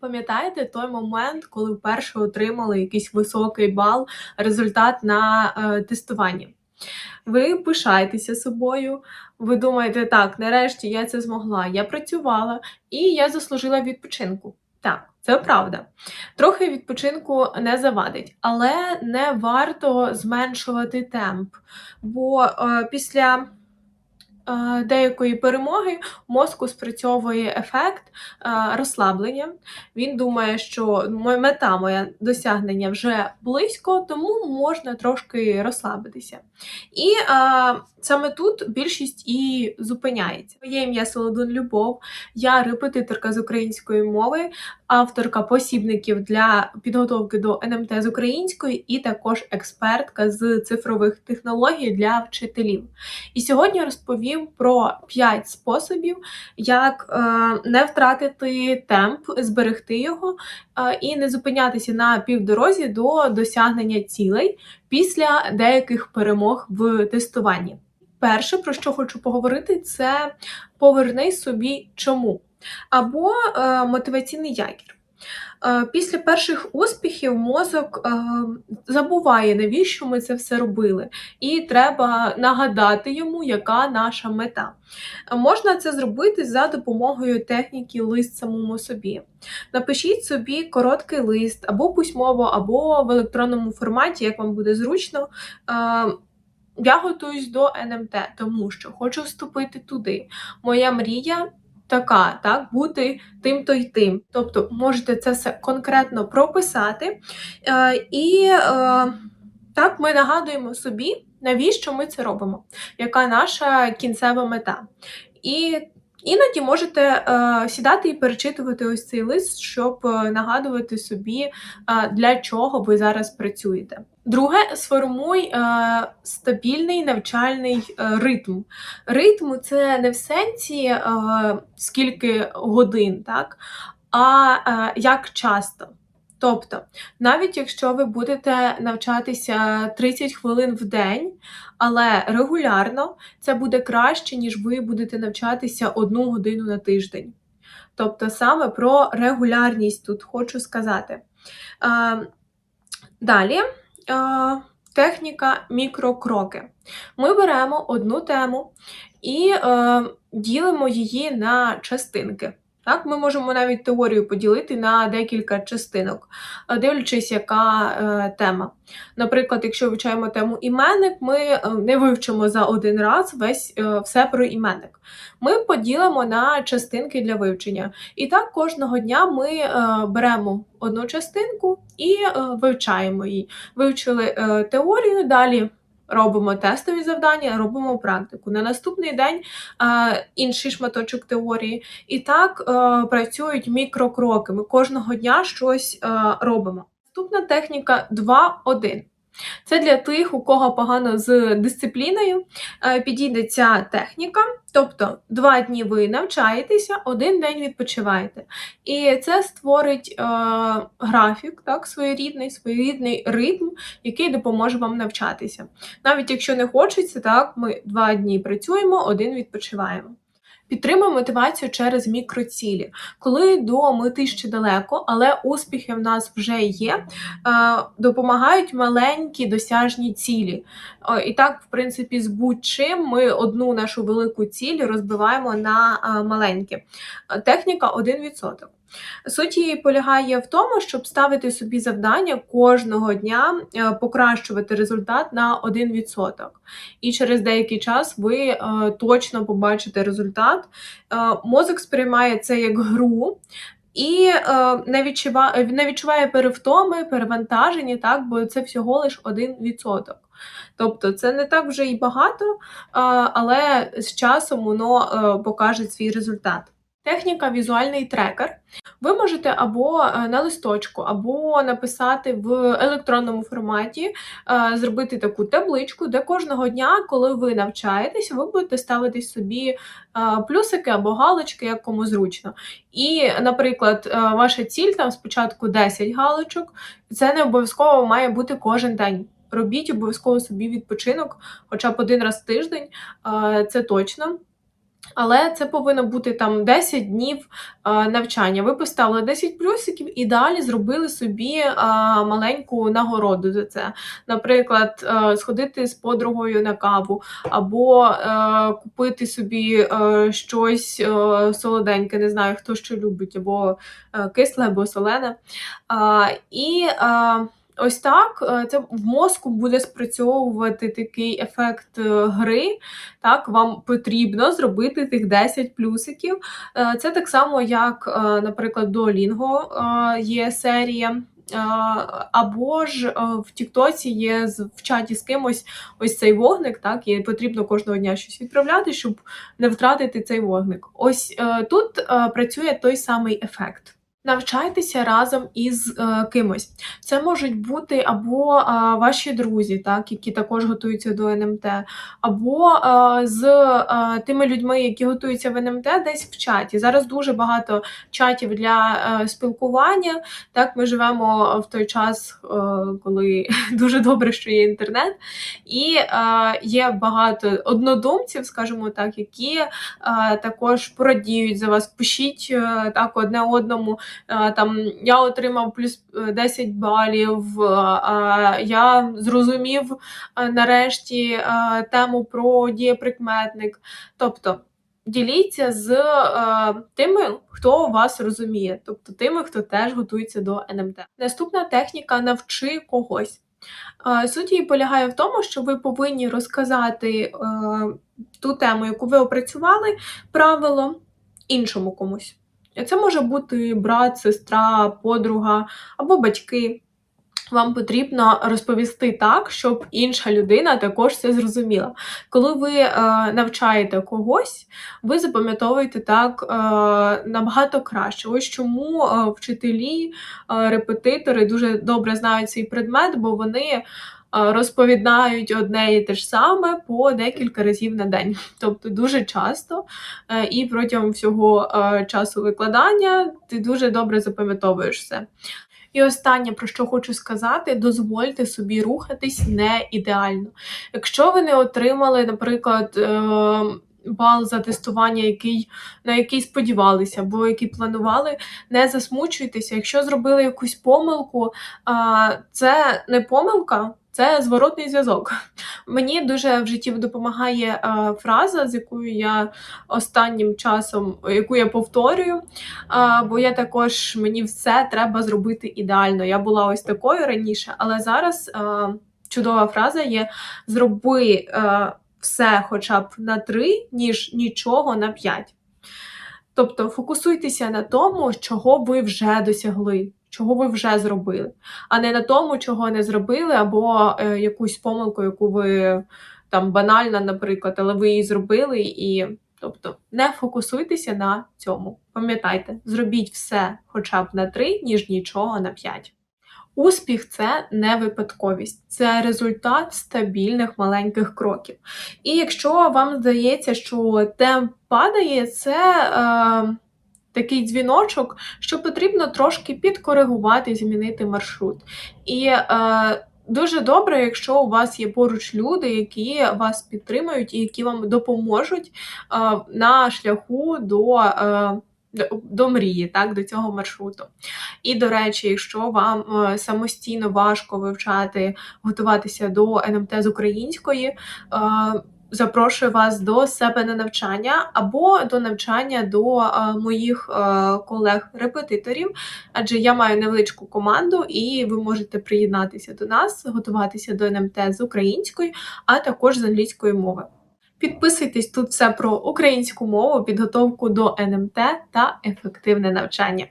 Пам'ятаєте той момент, коли вперше отримали якийсь високий бал, результат на е, тестуванні? Ви пишаєтеся собою, ви думаєте, так, нарешті я це змогла, я працювала і я заслужила відпочинку. Так, це правда. Трохи відпочинку не завадить, але не варто зменшувати темп, бо е, після деякої перемоги мозку спрацьовує ефект е, розслаблення. Він думає, що мета, моє досягнення вже близько, тому можна трошки розслабитися. І е, саме тут більшість і зупиняється. Моє ім'я Солодун Любов, я репетиторка з української мови, авторка посібників для підготовки до НМТ з української, і також експертка з цифрових технологій для вчителів. І сьогодні розповім про 5 способів, як е, не втратити темп, зберегти його е, і не зупинятися на півдорозі до досягнення цілей після деяких перемог в тестуванні. Перше, про що хочу поговорити, це поверни собі чому або е, мотиваційний якір. Е, Після перших успіхів мозок е, забуває, навіщо ми це все робили, і треба нагадати йому, яка наша мета. Можна це зробити за допомогою техніки лист самому собі. Напишіть собі короткий лист або письмово, або в електронному форматі, як вам буде зручно. Я готуюсь до НМТ, тому що хочу вступити туди. Моя мрія така, так, бути тим-то й тим. Тобто можете це все конкретно прописати. Е, і е, так ми нагадуємо собі, навіщо ми це робимо, яка наша кінцева мета. І іноді можете е, сідати і перечитувати ось цей лист, щоб е, нагадувати собі, е, для чого ви зараз працюєте. Друге, сформуй е, стабільний навчальний е, ритм. Ритм це не в сенсі е, скільки годин, так? а е, як часто. Тобто, навіть якщо ви будете навчатися 30 хвилин в день, але регулярно, це буде краще, ніж ви будете навчатися одну годину на тиждень. Тобто, саме про регулярність тут хочу сказати. Е, Далі. е, Техніка мікрокроки. Ми беремо одну тему і е, ділимо її на частинки. Так, ми можемо навіть теорію поділити на декілька частинок, е, дивлячись, яка е, тема. Наприклад, якщо вивчаємо тему іменник, ми е, не вивчимо за один раз весь е, все про іменник. Ми поділимо на частинки для вивчення. І так кожного дня ми е, беремо одну частинку і е, вивчаємо її. Вивчили е, теорію, далі робимо тестові завдання, робимо практику. На наступний день е, інший шматочок теорії. І так е, працюють мікрокроки. Ми кожного дня щось е, робимо. Наступна техніка 2-1. Це для тих, у кого погано з дисципліною, е, підійде ця техніка. Тобто два дні ви навчаєтеся, один день відпочиваєте. І це створить е, графік, так, своєрідний, своєрідний ритм, який допоможе вам навчатися. Навіть якщо не хочеться, так, ми два дні працюємо, один відпочиваємо. Підтримуємо мотивацію через мікроцілі. Коли до мети ще далеко, але успіхи в нас вже є, е, допомагають маленькі досяжні цілі. І так, в принципі, з будь-чим ми одну нашу велику ціль розбиваємо на е, маленькі. Е, Техніка 1%. Суть її полягає в тому, щоб ставити собі завдання кожного дня е, покращувати результат на 1%. І через деякий час ви е, точно побачите результат. Е, мозок сприймає це як гру. І не, відчуває, не відчуває перевтоми, перевантаження, так, бо це всього лиш 1%. Тобто це не так вже і багато, але з часом воно покаже свій результат. Техніка візуальний трекер. Ви можете або е, на листочку, або написати в електронному форматі, е, зробити таку табличку, де кожного дня, коли ви навчаєтесь, ви будете ставити собі е, плюсики або галочки, як кому зручно. І, наприклад, ваша ціль там спочатку 10 галочок, це не обов'язково має бути кожен день. Робіть обов'язково собі відпочинок, хоча б один раз в тиждень, це точно. Але це повинно бути там 10 днів а, навчання. Ви поставили 10 плюсиків і далі зробили собі а, маленьку нагороду за це. Наприклад, а, сходити з подругою на каву, або купити собі щось солоденьке, не знаю, хто що любить, або кисле, або солене. І Ось так е, це в мозку буде спрацьовувати такий ефект е, гри. Так, вам потрібно зробити тих 10 плюсиків. Е, Це так само, як, наприклад, Duolingo е, є серія. Або ж в Тіктоці є в чаті з кимось ось цей вогник, так, і потрібно кожного дня щось відправляти, щоб не втратити цей вогник. Ось тут працює той самий ефект. Навчайтеся разом із е, кимось. Це можуть бути або е, ваші друзі, так, які також готуються до НМТ, або е, з е, тими людьми, які готуються в НМТ, десь в чаті. Зараз дуже багато чатів для е, спілкування. Так, ми живемо в той час, е, коли дуже добре, що є інтернет, і е, є багато однодумців, скажімо так, які е, також порадіють за вас. Пишіть е, так одне одному. Е, Там я отримав плюс е, 10 балів. е, е, Я зрозумів е, нарешті е, тему про дієприкметник. Тобто діліться з е, тими, хто вас розуміє, тобто тими, хто теж готується до НМТ. Наступна техніка навчи когось. Е, Суть її полягає в тому, що ви повинні розказати е, ту тему, яку ви опрацювали, правило іншому комусь. Це може бути брат, сестра, подруга або батьки. Вам потрібно розповісти так, щоб інша людина також це зрозуміла. Коли ви е, навчаєте когось, ви запам'ятовуєте так е, набагато краще. Ось чому е, вчителі, е, репетитори дуже добре знають цей предмет, бо вони розповідають одне і те ж саме по декілька разів на день. Тобто дуже часто е, і протягом всього е, часу викладання ти дуже добре запам'ятовуєш все. І останнє, про що хочу сказати, дозвольте собі рухатись не ідеально. Якщо ви не отримали, наприклад, е, бал за тестування, який, на який сподівалися, або який планували, не засмучуйтеся. Якщо зробили якусь помилку, це не помилка. Це зворотний зв'язок. Мені дуже в житті допомагає е, фраза, з якою я останнім часом, яку я повторюю. А, бо я також мені все треба зробити ідеально. Я була ось такою раніше, але зараз а, чудова фраза є: зроби все хоча б на три, ніж нічого на п'ять. Тобто фокусуйтеся на тому, чого ви вже досягли, чого ви вже зробили, а не на тому, чого не зробили, або е, якусь помилку, яку ви там банальна, наприклад, але ви її зробили і. Тобто не фокусуйтеся на цьому. Пам'ятайте, зробіть все хоча б на 3, ніж нічого на 5. Успіх це не випадковість, це результат стабільних маленьких кроків. І якщо вам здається, що темп падає, це е, такий дзвіночок, що потрібно трошки підкоригувати, змінити маршрут. І е, Дуже добре, якщо у вас є поруч люди, які вас підтримують і які вам допоможуть е, на шляху до, е, до, мрії, так, до цього маршруту. І, до речі, якщо вам е, самостійно важко вивчати, готуватися до НМТ з української. Запрошую вас до себе на навчання або до навчання до е, моїх е, колег-репетиторів, адже я маю невеличку команду, і ви можете приєднатися до нас, готуватися до НМТ з української, а також з англійської мови. Підписуйтесь тут все про українську мову, підготовку до НМТ та ефективне навчання.